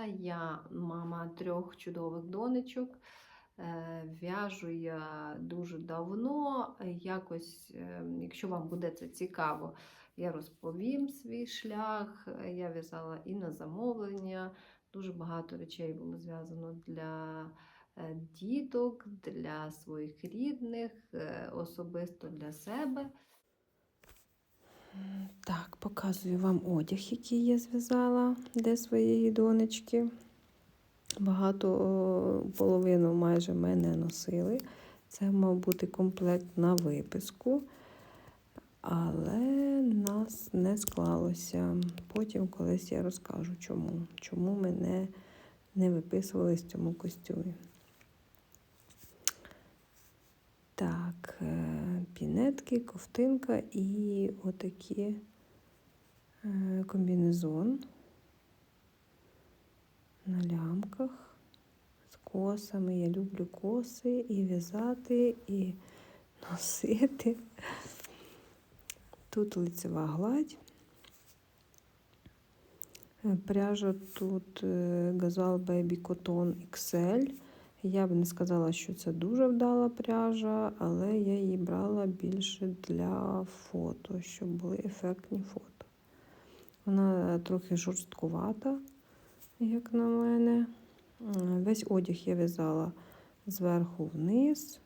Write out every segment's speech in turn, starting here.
Раїса, я мама трьох чудових донечок. Е, В'яжу я дуже давно. Якось, е, якщо вам буде це цікаво, я розповім свій шлях. Я в'язала і на замовлення. Дуже багато речей було зв'язано для е, діток, для своїх рідних, особисто для себе. Так, показую вам одяг, який я зв'язала для своєї донечки. Багато половину майже мене носили. Це мав бути комплект на виписку, але нас не склалося. Потім колись я розкажу, чому. Чому мене не виписували в цьому костюмі. Так, е, пінетки, ковтинка і отакі е, комбінезон на лямках з косами. Я люблю коси і в'язати, і носити. Тут лицева гладь. Е, Пряжа тут Gazal Baby Cotton XL. Я б не сказала, що це дуже вдала пряжа, але я її брала більше для фото, щоб були ефектні фото. Вона трохи жорсткувата, як на мене. Весь одяг я в'язала зверху вниз.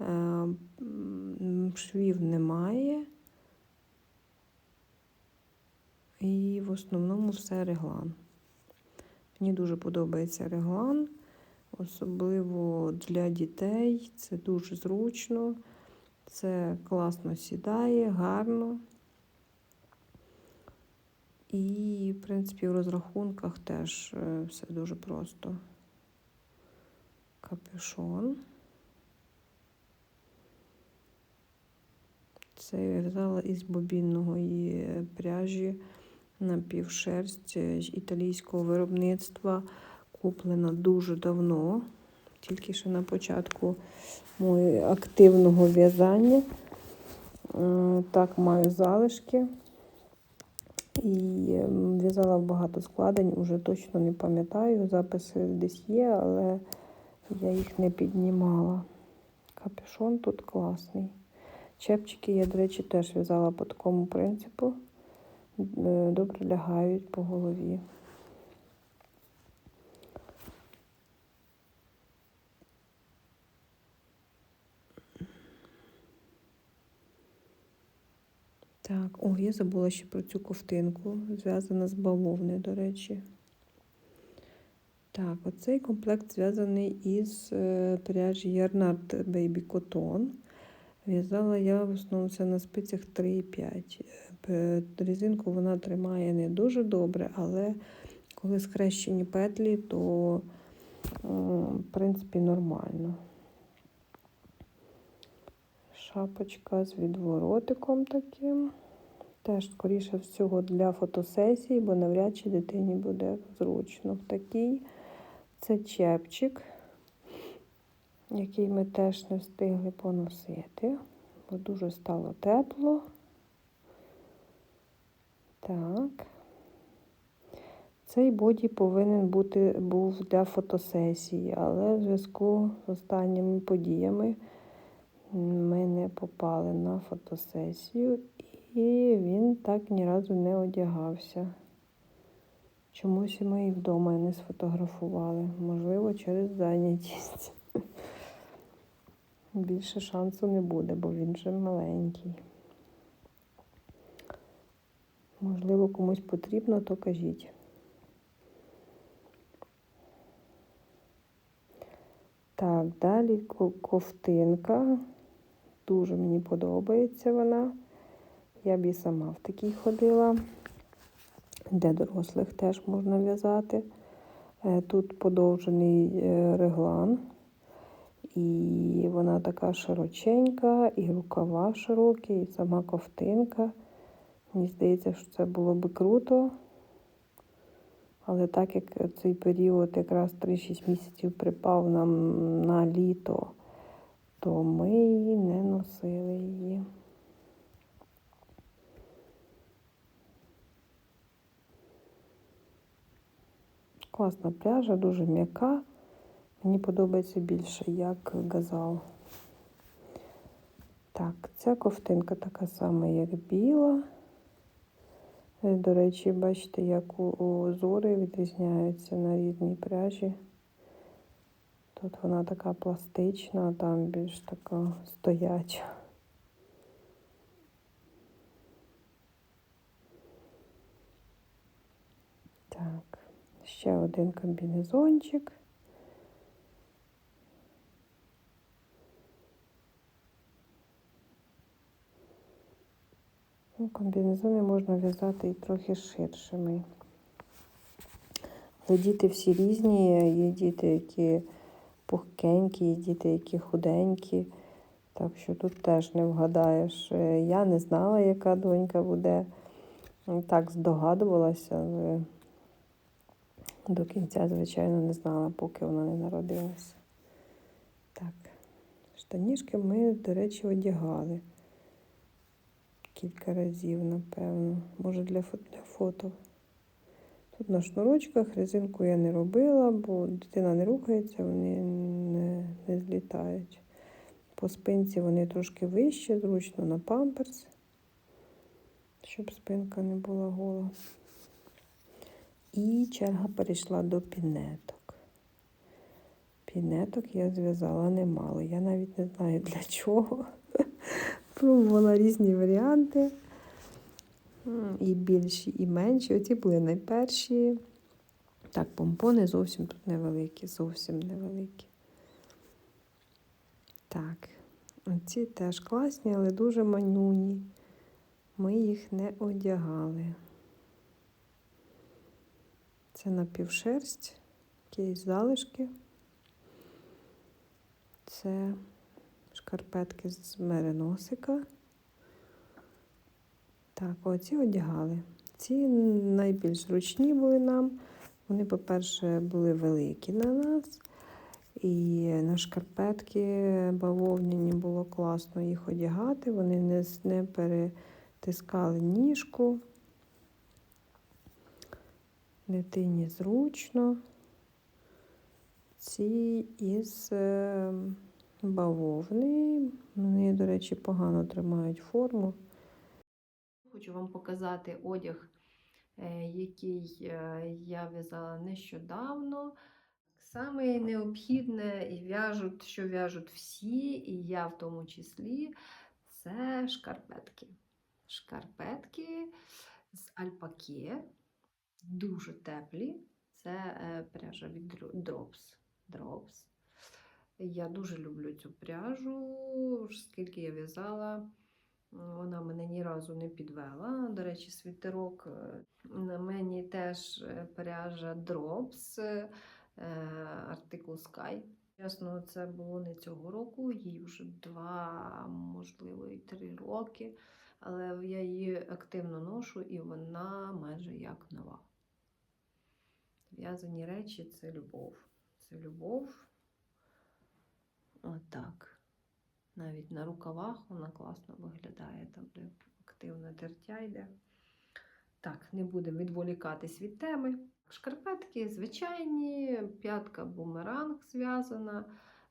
Е, Швів немає. І в основному все реглан. Мені дуже подобається реглан. Особливо для дітей це дуже зручно, це класно сідає, гарно. І, в принципі, в розрахунках теж е, все дуже просто. Капюшон. Це я в'язала із бобінного пряжі напівшерсть е, італійського виробництва куплена дуже давно, тільки ще на початку моєї активного в'язання. Е, Так, маю залишки. І в'язала багато складень, уже точно не пам'ятаю. Записи десь є, але я їх не піднімала. Капюшон тут класний. Чепчики я, до речі, теж в'язала по такому принципу. Добре лягають по голові. Так, о, я забула ще про цю ковтинку, зв'язана з бавовни, до речі. Так, оцей комплект зв'язаний із е, пряжі Yarnart Baby Cotton. В'язала я в основному це на спицях 3,5. Е, Резинку вона тримає не дуже добре, але коли схрещені петлі, то, в принципі, нормально. Шапочка з відворотиком таким. Теж, скоріше всього, для фотосесії, бо навряд чи дитині буде зручно. Такий це чепчик, який ми теж не встигли поносити, бо дуже стало тепло. Так. Цей боді повинен бути був для фотосесії, але в зв'язку з останніми подіями попали на фотосесію, і він так ні разу не одягався. Чомусь ми і вдома не сфотографували, можливо, через зайнятість. Більше шансу не буде, бо він вже маленький. Можливо, комусь потрібно, то кажіть. Так, далі ковтинка. Дуже мені подобається вона. Я б і сама в такій ходила. Для дорослих теж можна в'язати. Е, Тут подовжений е, реглан. І вона така широченька, і рукава широкі, і сама ковтинка. Мені здається, що це було би круто. Але так як цей період якраз 3-6 місяців припав нам на літо, то ми її не носили її. Класна пряжа, дуже м'яка. Мені подобається більше, як газал. Так, ця ковтинка така сама, як біла. До речі, бачите, як узори відрізняються на різній пряжі. Тут вона така пластична, а там більш така стояча. Так, ще один комбінезончик. Ну, комбінезони можна в'язати і трохи ширшими. Але діти всі різні, є діти, які пухкенькі, є діти, які худенькі. Так що тут теж не вгадаєш. Е, Я не знала, яка донька буде. Так здогадувалася, але до кінця, звичайно, не знала, поки вона не народилася. Так, штанішки ми, до речі, одягали кілька разів, напевно. Може, для фото. Тут на шнурочках резинку я не робила, бо дитина не рухається, вони не, не злітають. По спинці вони трошки вище, зручно на памперс, щоб спинка не була гола. І черга перейшла до пінеток. Пінеток я зв'язала немало. Я навіть не знаю для чого. Пробувала різні варіанти. І більші, і менші. Оці були найперші. Так, помпони зовсім тут невеликі, зовсім невеликі. Так, оці теж класні, але дуже манюні. Ми їх не одягали. Це напівшерсть, якісь залишки. Це шкарпетки з мериносика. Так, оці одягали. Ці найбільш зручні були нам. Вони, по-перше, були великі на нас. І на шкарпетки бавовняні було класно їх одягати. Вони не, не перетискали ніжку. Дитині зручно. Ці із е, бавовни. Вони, до речі, погано тримають форму. Хочу вам показати одяг, е, який е, я в'язала нещодавно. Саме необхідне і в'яжуть, що в'яжуть всі, і я в тому числі, це шкарпетки. Шкарпетки з альпаке, дуже теплі. Це е, пряжа від Drops. Drops. Я дуже люблю цю пряжу, скільки я в'язала. Вона мене ні разу не підвела. До речі, світерок е, на мені теж е, пряжа Drops, е, артикул Sky. Ясно, це було не цього року, їй вже два, можливо, і три роки. Але я її активно ношу і вона майже як нова. В'язані речі це любов. Це любов. Отак. Навіть на рукавах вона класно виглядає, там, де активне тертя йде. Так, не будемо відволікатись від теми. Шкарпетки звичайні, п'ятка бумеранг зв'язана.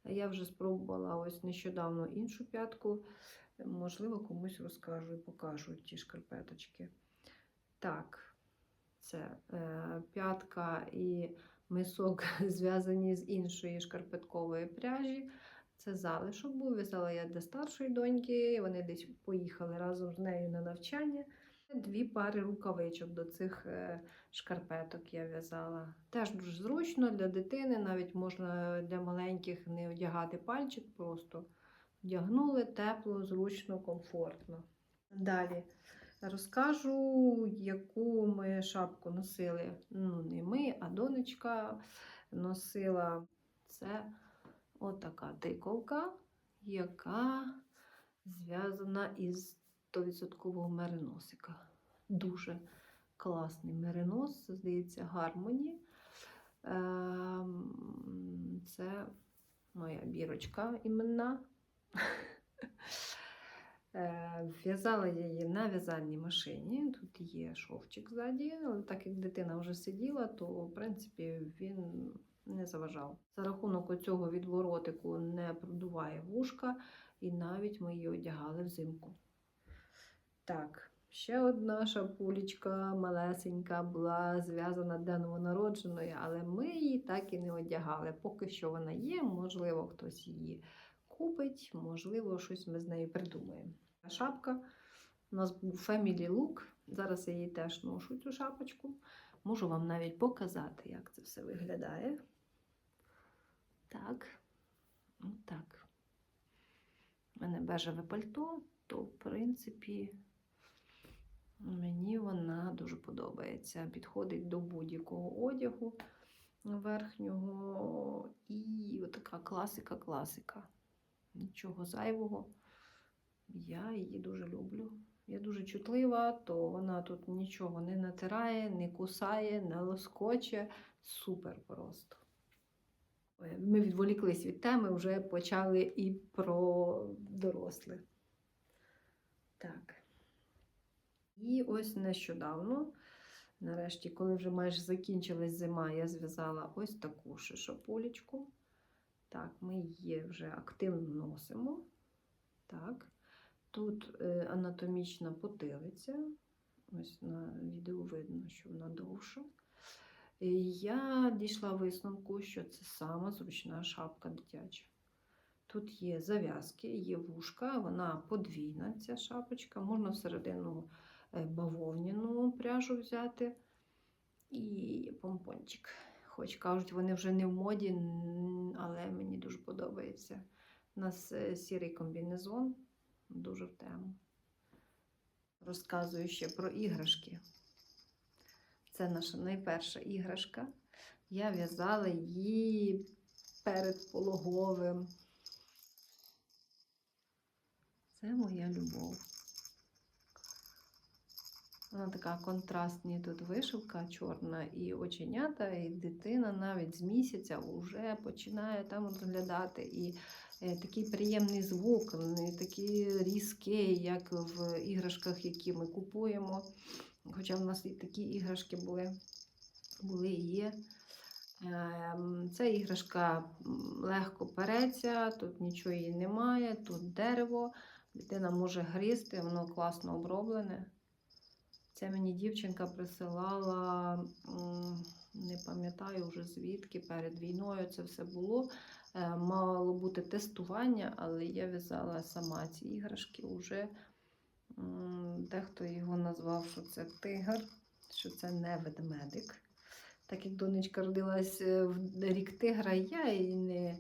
Я вже спробувала ось нещодавно іншу п'ятку. Можливо, комусь розкажу і покажу ті шкарпеточки. Так, це е, п'ятка і мисок зв'язані з іншої шкарпеткової пряжі. Це залишок був. В'язала я для старшої доньки. Вони десь поїхали разом з нею на навчання. Дві пари рукавичок до цих е, шкарпеток я в'язала. Теж дуже зручно для дитини, навіть можна для маленьких не одягати пальчик, просто вдягнули тепло, зручно, комфортно. Далі розкажу, яку ми шапку носили. Ну, не ми, а донечка носила. Це отака тиковка, яка зв'язана із 100% мериносика. Дуже класний меринос, здається, гармоні. Ем, Це моя бірочка іменна. Е, В'язала я її на в'язальній машині. Тут є шовчик ззаді, але так як дитина вже сиділа, то в принципі він не заважав. За рахунок оцього відворотику не продуває вушка, і навіть ми її одягали взимку. Так, ще одна шапулечка малесенька була зв'язана для новонародженої, але ми її так і не одягали. Поки що вона є, можливо, хтось її купить, можливо, щось ми з нею придумаємо. Шапка. У нас був Family Look. Зараз я її теж ношу цю шапочку. Можу вам навіть показати, як це все виглядає. Так. Так. У мене бежеве пальто, то, в принципі, мені вона дуже подобається. Підходить до будь-якого одягу верхнього. І така класика-класика. Нічого зайвого. Я її дуже люблю. Я дуже чутлива, то вона тут нічого не натирає, не кусає, не лоскоче. Супер просто. Ой, Ми відволіклись від теми, вже почали і про дорослих. Так. І ось нещодавно, нарешті, коли вже майже закінчилась зима, я зв'язала ось таку ще. Так, ми її вже активно носимо. Так. Тут е, анатомічна потилиця. Ось на відео видно, що вона довша. Я дійшла висновку, що це сама зручна шапка дитяча. Тут є зав'язки, є вушка, вона подвійна, ця шапочка. Можна всередину е, бавовняну пряжу взяти і помпончик. Хоч кажуть, вони вже не в моді, але мені дуже подобається. У нас е, сірий комбінезон, дуже в тему. Розказую ще про іграшки. Це наша найперша іграшка. Я в'язала її перед пологовим. Це моя любов. Вона така контрастні тут вишивка чорна і оченята, і дитина навіть з місяця вже починає там розглядати. І е, такий приємний звук, не такий різкий, як в іграшках, які ми купуємо. Хоча в нас і такі іграшки були, були і є. Ем, Ця іграшка легко переться, тут нічого її немає, тут дерево, дитина може гризти, воно класно оброблене. Це мені дівчинка присилала, не пам'ятаю вже звідки, перед війною це все було. Е, Мало бути тестування, але я в'язала сама ці іграшки вже. Дехто його назвав, що це тигр, що це не ведмедик. Так як донечка родилась е, в рік тигра, я не,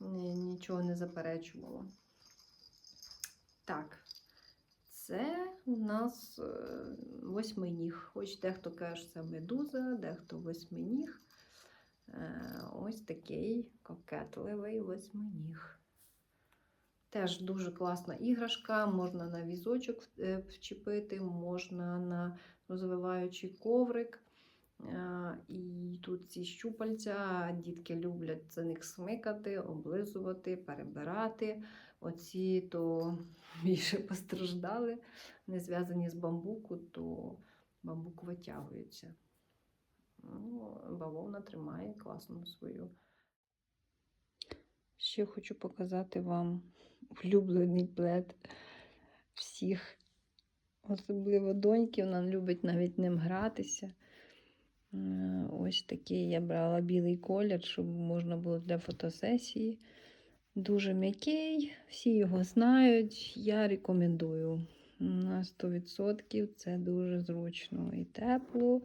не, нічого не заперечувала. Так, це у нас е, восьминіг. Хоч дехто каже, що це медуза, дехто восьминіг. Е, Ось такий кокетливий восьминіг. Теж дуже класна іграшка, можна на візочок е, вчепити, можна на розвиваючий коврик. Е, І тут ці щупальця, дітки люблять за них смикати, облизувати, перебирати. Оці то більше постраждали, не зв'язані з бамбуку, то бамбук витягується. Ну, бавовна тримає класно свою. Ще хочу показати вам улюблений плед всіх, особливо доньки, вона любить навіть ним гратися. Е, Ось такий я брала білий колір, щоб можна було для фотосесії. Дуже м'який, всі його знають. Я рекомендую. На 100% це дуже зручно і тепло,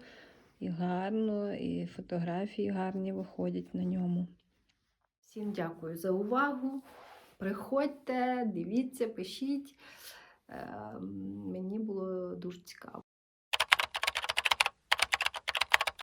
і гарно, і фотографії гарні виходять на ньому. Всім дякую за увагу. Приходьте, дивіться, пишіть. Ем, Мені було дуже цікаво.